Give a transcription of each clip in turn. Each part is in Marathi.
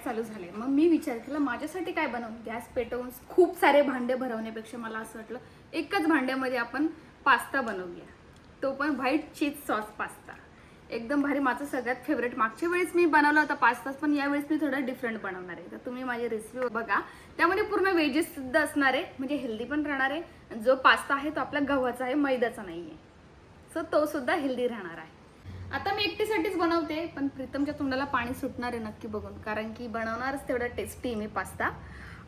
गॅस चालू झाले. मग मी विचार केला माझ्यासाठी काय बनवून? गॅस पेटवून खूप सारे भांडे भरवण्यापेक्षा मला असं वाटलं एकच भांड्यामध्ये आपण पास्ता बनवूया. तो पण व्हाईट चीज सॉस पास्ता. एकदम भारी माझं सगळ्यात फेवरेट मागच्या वेळेस मी बनवला होता पास्ताच पण यावेळेस मी थोडं डिफरंट बनवणार आहे. तर तुम्ही माझी रेसिपी बघा. त्यामध्ये पूर्ण वेजेस सुद्धा असणार आहे म्हणजे हेल्दी पण राहणार आहे. आणि जो पास्ता आहे तो आपल्या गव्हाचा आहे मैद्याचा नाही आहे सो तो सुद्धा हेल्दी राहणार आहे. आता मी एकटीसाठीच बनवते पण प्रीतमच्या तोंडाला पाणी सुटणार आहे नक्की बघून. कारण की बनवणारच तेवढा टेस्टी मी पास्ता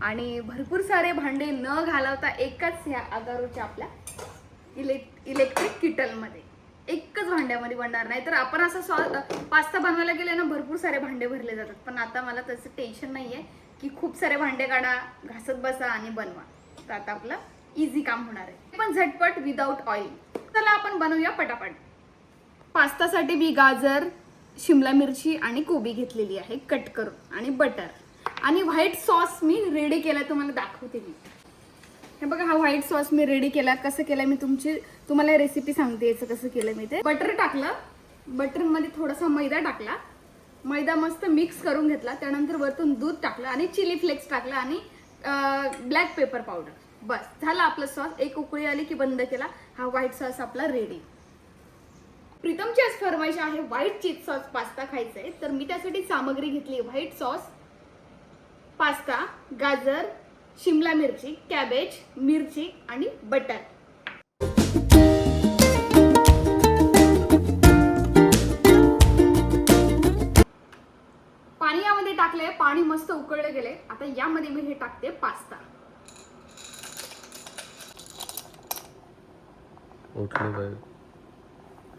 आणि भरपूर सारे भांडे न घालवता एकाच ह्या अगारूच्या आपल्या इलेक्ट इलेक्ट्रिक किटलमध्ये एकच भांड्यामध्ये बनणार. नाही तर आपण असं सॉ पास्ता बनवायला गेले ना भरपूर सारे भांडे भरले जातात. पण आता मला तसं टेन्शन नाही आहे की खूप सारे भांडे काढा घासत बसा आणि बनवा. तर आता आपलं इझी काम होणार आहे. ते पण झटपट विदाऊट ऑइल चला आपण बनवूया पटापट. पास्तासाठी मी गाजर शिमला मिरची आणि कोबी घेतलेली आहे कट करून आणि बटर. आणि व्हाईट सॉस मी रेडी केला तुम्हाला दाखवते मी. हे बघा हा व्हाईट सॉस मी रेडी केला कसं केलं मी तुमची तुम्हाला रेसिपी सांगते याचं कसं केलं मी ते. बटर टाकलं. बटरमध्ये थोडासा मैदा टाकला. मैदा मस्त मिक्स करून घेतला. त्यानंतर वरतून दूध टाकलं आणि चिली फ्लेक्स टाकलं आणि ब्लॅक पेपर पावडर बस झाला आपलं सॉस. एक उकळी आली की बंद केला. हा व्हाईट सॉस आपला रेडी प्रीतमची आज फरमाईश आहे व्हाईट चीज सॉस पास्ता खायचा आहे तर मी त्यासाठी सामग्री घेतली व्हाईट सॉस पास्ता गाजर शिमला मिरची कॅबेज मिरची आणि बटर. पाणी यामध्ये टाकले पाणी मस्त उकळले गेले आता यामध्ये मी हे टाकते पास्ता. उठले बाई.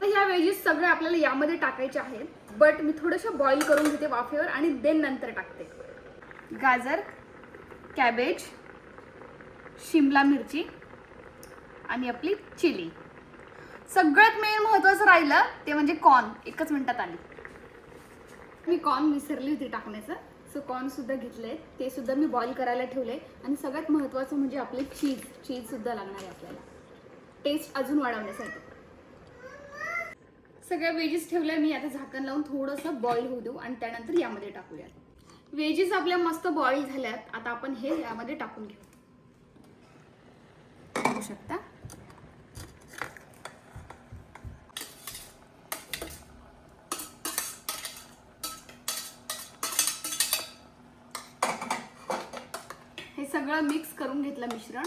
ह्या वेजीस सगळे आपल्याला यामध्ये टाकायचे आहेत बट मी थोडंसं बॉईल करून घेते वाफेवर आणि देन नंतर टाकते. गाजर कॅबेज शिमला मिरची आणि आपली चिली सगळ्यात मेन महत्वाचं राहिलं ते म्हणजे कॉर्न एकच मिनटात आली. मी कॉर्न विसरली होती टाकण्याचं. सो कॉर्न सुद्धा घेतले. ते सुद्धा मी बॉईल करायला ठेवले. आणि सगळ्यात महत्त्वाचं म्हणजे आपले चीज चीज सुद्धा लागणार आहे आपल्याला. टेस्ट अजून वाढवण्यासाठी. सगळ्या वेजीस ठेवल्या मी आता झाकण लावून थोडंसं बॉईल होऊ देऊ आणि त्यानंतर यामध्ये टाकूया वेजीस आपल्या मस्त बॉईल झाल्यात आता आपण हे यामध्ये टाकून घेऊ. बघू शकता? हे सगळं मिक्स करून घेतलं मिश्रण.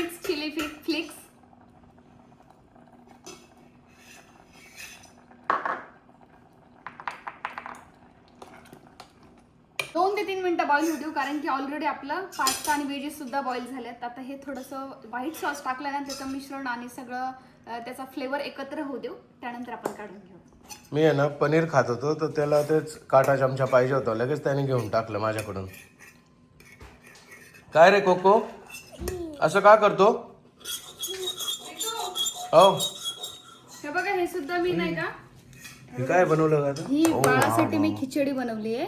स्पायसी चिली फ्लिक्स दोन ते तीन मिनटं बॉईल होऊ देऊ कारण की ऑलरेडी आपलं पास्ता आणि वेजेस सुद्धा बॉईल झालेत आता हे थोडंसं व्हाईट सॉस टाकलं ना त्याचं मिश्रण आणि सगळं त्याचा फ्लेवर एकत्र होऊ देऊ. त्यानंतर आपण काढून घेऊ. मी आहे ना पनीर खात होतो तर त्याला तेच काटा चमचा पाहिजे होता. लगेच त्याने घेऊन टाकलं माझ्याकडून. काय रे कोको? असं का करतो? हो. हे बघा हे सुद्धा मी नाही का? हे काय बनवलं का आता? ही ओ, बाळासाठी मी. खिचडी बनवली आहे.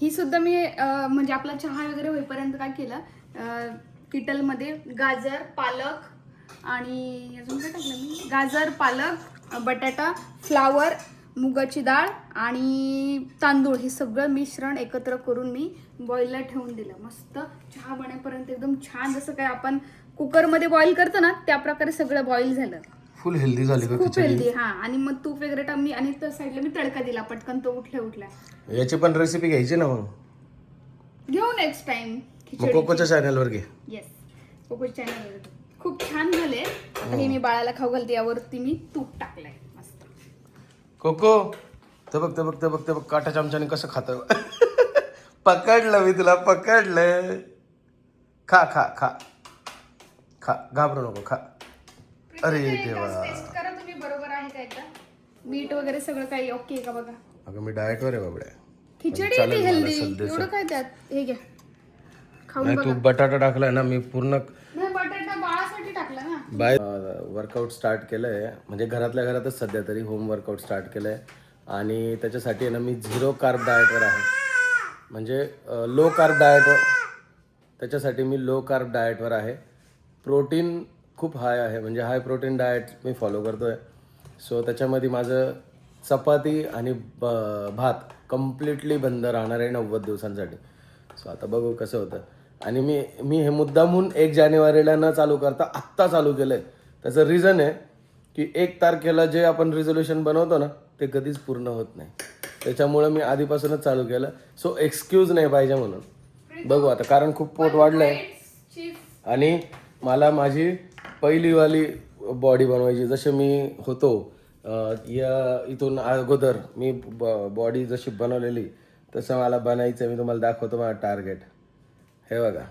ही सुद्धा मी अं, म्हणजे आपला चहा वगैरे होईपर्यंत काय केलं? अं, किटलमध्ये गाजर पालक आणि अजून काय टाकलं मी? गाजर पालक अं, बटाटा फ्लावर मुगाची डाळ आणि तांदूळ हे सगळं मिश्रण एकत्र करून मी बॉईलला ठेवून दिलं. मस्त चहा बनेपर्यंत एकदम छान जसं काय आपण कुकरमध्ये बॉईल करतो ना त्या प्रकारे सगळं बॉईल झालं. फुल हेल्दी झाली का खूप खिचडी? हेल्दी हा. आणि मग तूप वगैरे टाक मी आणि त्या साईडला मी तडका दिला पटकन तो उठल्या उठल्या. याची पण रेसिपी घ्यायची ना मग? घेऊ नेक्स्ट टाइम मग कोकोच्या चॅनलवर घे. येस कोको चॅनल खूप छान झाले. आता हे. मी बाळाला खाऊ घालते यावरती मी तूप टाकलंय. मस्त. कोको! ते बघ ते बघ ते बघ ते बघ काटा चमच्याने कसं खात? पकडलं मी तुला पकडलं. खा खा खा. खा घाबरू नको खा. अरे देवा. टेस्ट करा तुम्ही बरोबर आहे का एकदा? मीठ वगैरे सगळं काही ओके आहे का बघा? अगं मी डाएटवर आहे बाबड्या. खिचडी चालेल येते मला हेल्दी सध्याचं. एवढं काय त्यात? हे घ्या. खाऊन नाही बघा. तू बटाटा टाकलाय ना मी पूर्ण नाही बटाटा बाळासाठी टाकला ना. बाय. वर्कआउट स्टार्ट केलंय. म्हणजे घरातल्या घरातच सध्या तरी होम वर्कआउट स्टार्ट केलंय. आणि त्याच्यासाठी आहे ना मी झिरो कार्ब डाएटवर आहे. म्हणजे लो कार्ब डाएटवर त्याच्यासाठी मी लो कार्ब डाएटवर आहे. प्रोटीन खूप हाय आहे. म्हणजे हाय प्रोटीन डाएट मी फॉलो करतो आहे सो त्याच्यामध्ये माझं चपाती आणि ब- भात कम्प्लिटली बंद राहणार आहे नव्वद दिवसांसाठी. सो आता बघू कसं होतं. आणि मी मी हे मुद्दामहून एक जानेवारीला न चालू करता आत्ता चालू केलं आहे त्याचं रिझन आहे की एक तारखेला जे आपण रिझोल्युशन बनवतो ना ते कधीच पूर्ण होत नाही. त्याच्यामुळं मी आधीपासूनच चालू केलं. सो एक्सक्यूज नाही पाहिजे म्हणून. बघू आता कारण खूप पोट वाढलं आहे आणि मला माझी पहिलीवाली बॉडी बनवायची जसे मी होतो या इथून अगोदर मी बॉडी जशी बनवलेली तसं मला बनायचं मी तुम्हाला दाखवतो माझा टार्गेट हे बघा.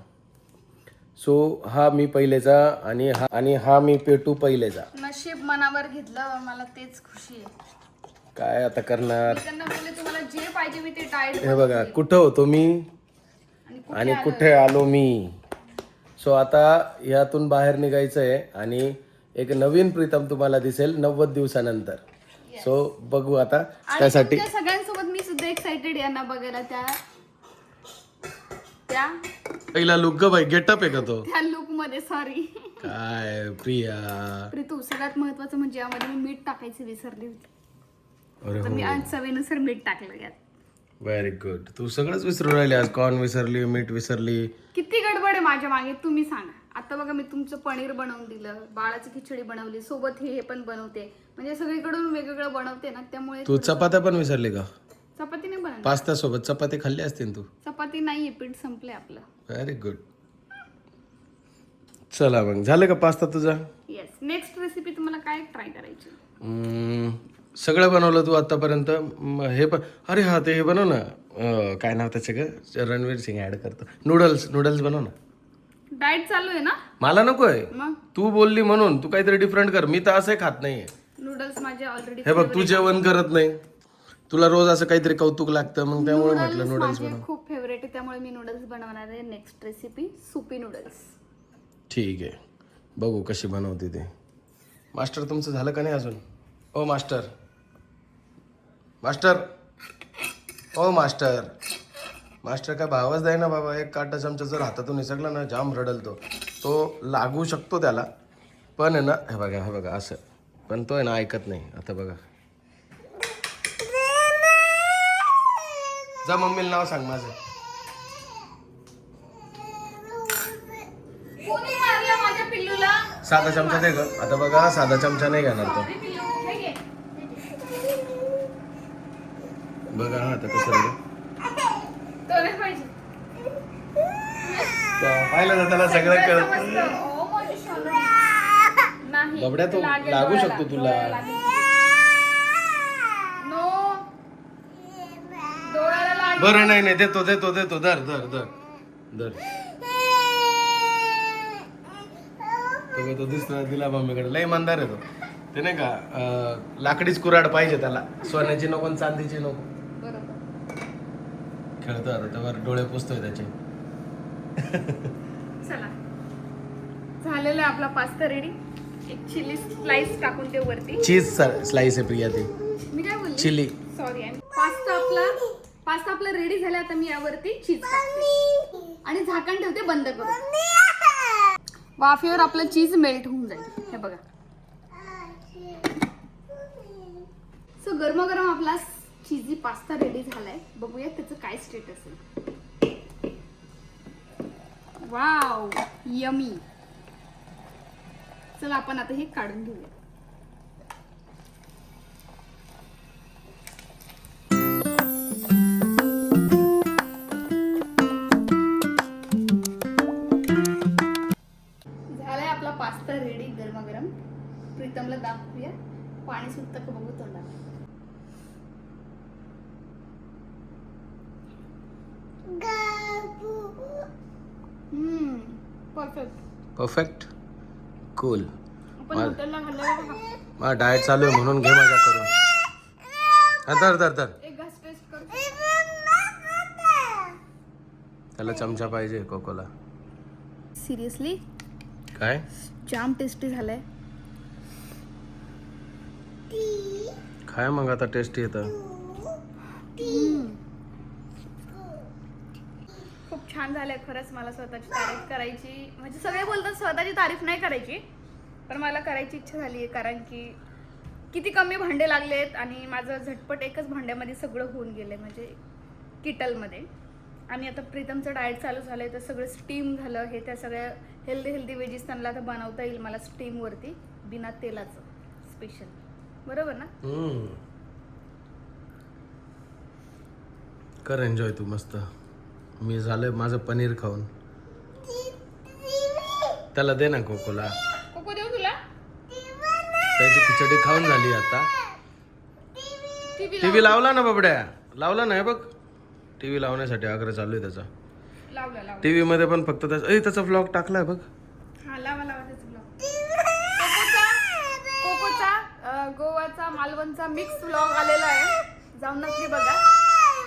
सो हा मी पहिलेचा आणि हा आणि हा मी पेटू पहिलेचा. नशीब मनावर घेतलं मला तेच खुशी आहे. काय आता करणार? मी त्यांना बोलले तुम्हाला जे पाहिजे मी ते डाएट हे बघा कुठं होतो मी? आणि कुठे आलो मी? सो आता यातून बाहेर निघायचं आहे आणि एक नवीन प्रीतम तुम्हाला दिसेल नव्वद दिवसानंतर. सो बघू आता त्यासाठी सगळ्यांसोबत मी सुद्धा एक्साइटेड यांना बघायला. त्या त्या पहिला लुक ग बाई गेटअप आहे का तो? त्या लुकमध्ये सॉरी काय प्रिया. प्रीतू सगळ्यात महत्वाचं म्हणजे यामध्ये मी मीठ टाकायची विसरली होती. तर हो मी आज चवीनुसार मीठ टाकलं यात. व्हेरी गुड तू सगळंच विसरून राहिली आज कॉर्न विसरली मीठ विसरली. किती गडबड आहे माझ्या मागे तुम्ही सांगा. आता बघा मी तुमचं पनीर बनवून दिलं बाळाची खिचडी बनवली सोबत हे हे पण बनवते. म्हणजे सगळीकडून वेगवेगळं बनवते ना त्यामुळे तू चपात्या पण विसरली का? चपाती नाही बनवली. पास्ता सोबत चपाती खाल्ली असतील तू? चपाती नाहीये पीठ संपले आपलं. व्हेरी गुड चला मग झालं का पास्ता तुझा? येस नेक्स्ट रेसिपी तुम्हाला काय ट्राय करायची? हम्म, सगळं बनवलं तू आतापर्यंत? म, हे पण अरे हा ते हे बनव ना. काय नाव त्याचं ग? रणवीर सिंग ऍड करतो. नूडल्स नूडल्स बनव ना. डाएट चालू आहे ना? मला नकोय. तू बोलली म्हणून. तू काहीतरी डिफरंट कर. मी तर असंही खात नाहीये. नूडल्स माझे ऑलरेडी हे बघ तू जेवण करत नाही. तुला रोज असं काहीतरी कौतुक लागतं मग त्यामुळे म्हटलं नूडल्स माझे खूप फेवरेट आहे त्यामुळे मी नूडल्स बनवणार आहे. नेक्स्ट रेसिपी सुपी नूडल्स ठीक आहे. बघू कशी बनवते ते. मास्टर तुमचं झालं का नाही अजून? ओ मास्टर. मास्टर. ओ मास्टर. मास्टर काय भावच द्याय ना बाबा. एक काटा चमचा जर हातातून निसरला ना जाम रडलतो. तो लागू शकतो त्याला. पण आहे ना हे बघा हे बघा असं. पण तो आहे ना ऐकत नाही. आता बघा. जा मम्मीला नाव सांग माझं. साधा चमचा दे ग. आता बघा साधा चमचा नाही घेणार तो अरे पिल्लू, हे घे. बघा हा आता कसं पाहिलं ना त्याला सगळं कळत. बबड्या, तो लागू शकतो तुला. नो. बरं नाही नाही देतो देतो देतो. धर धर धर. धर. तो काय तो दिसला दिला मम्मीकडे. लय इमानदार आहे तो. ते नाही का लाकडीच कुराड पाहिजे त्याला. सोन्याची नको चांदीची नको. खेळतो आता त्यावर डोळे पुसतोय त्याचे. चला. झालेला आहे आपला पास्ता रेडी एक चिली स्लाइस टाकून ते वरती. चीज स्लाइस आहे प्रिया ती. मी काय बोलली? चिली सॉरी पास्ता आपला पास्ता आपला रेडी झाला आता मी यावरती. चीज टाकते. आणि झाकण ठेवते बंद करून. वाफेवर आपलं चीज मेल्ट होऊन जाईल. हे बघा. सो गरमागरम आपला चीजी पास्ता रेडी झालाय. बघूया त्याचं काय स्टेटस आहे. वाव यमी चला आपण आता हे काढून घेऊया झालाय आपला पास्ता रेडी गरमागरम. प्रीतमला दाखवूया. पाणी सुटतं का बघू तोंडात परफेक्ट परफेक्ट कूल माझा डाएट चालू आहे म्हणून घे मजा करून. धर धर धर. एक घास टेस्ट करू. त्याला चमचा पाहिजे कोकोला. सिरियसली काय? जाम टेस्टी झालंय. काय मग आता टेस्टी येतं. खूप छान झालंय खरंच मला स्वतःची तारीफ करायची. म्हणजे सगळे बोलतात स्वतःची तारीफ नाही करायची पण मला करायची इच्छा झाली आहे कारण की किती कमी भांडे लागलेत आणि माझं झटपट एकच भांड्यामध्ये सगळं होऊन गेलं म्हणजे किटलमध्ये. आणि आता प्रीतमचं डाएट चालू झालं आहे तर सगळं स्टीम झालं हे त्या सगळ्या हेल्दी हेल्दी वेजीस त्यांना आता बनवता येईल मला स्टीमवरती बिना तेलाचं स्पेशल बरोबर ना? कर एन्जॉय तू मस्त. मी झालं माझं पनीर खाऊन. त्याला दे ना कोकोला. कोको देऊ तुला? त्याची खिचडी खाऊन झाली आता. टीव्ही लावला ना बाबड्या? लावला ना हे बघ. टीव्ही लावण्यासाठी आग्रह चालू आहे त्याचा. टीव्ही मध्ये पण फक्त त्याचा त्याचा ब्लॉग टाकलाय बघ. कोकोचा गोवाचा मालवणचा मिक्स ब्लॉग आलेला आहे. जाऊन नक्की बघा.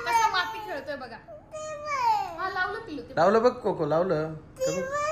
कसा माती खेळतोय बघा. लावलं पिलू ते लावलं बघ कोको लावलं. बघ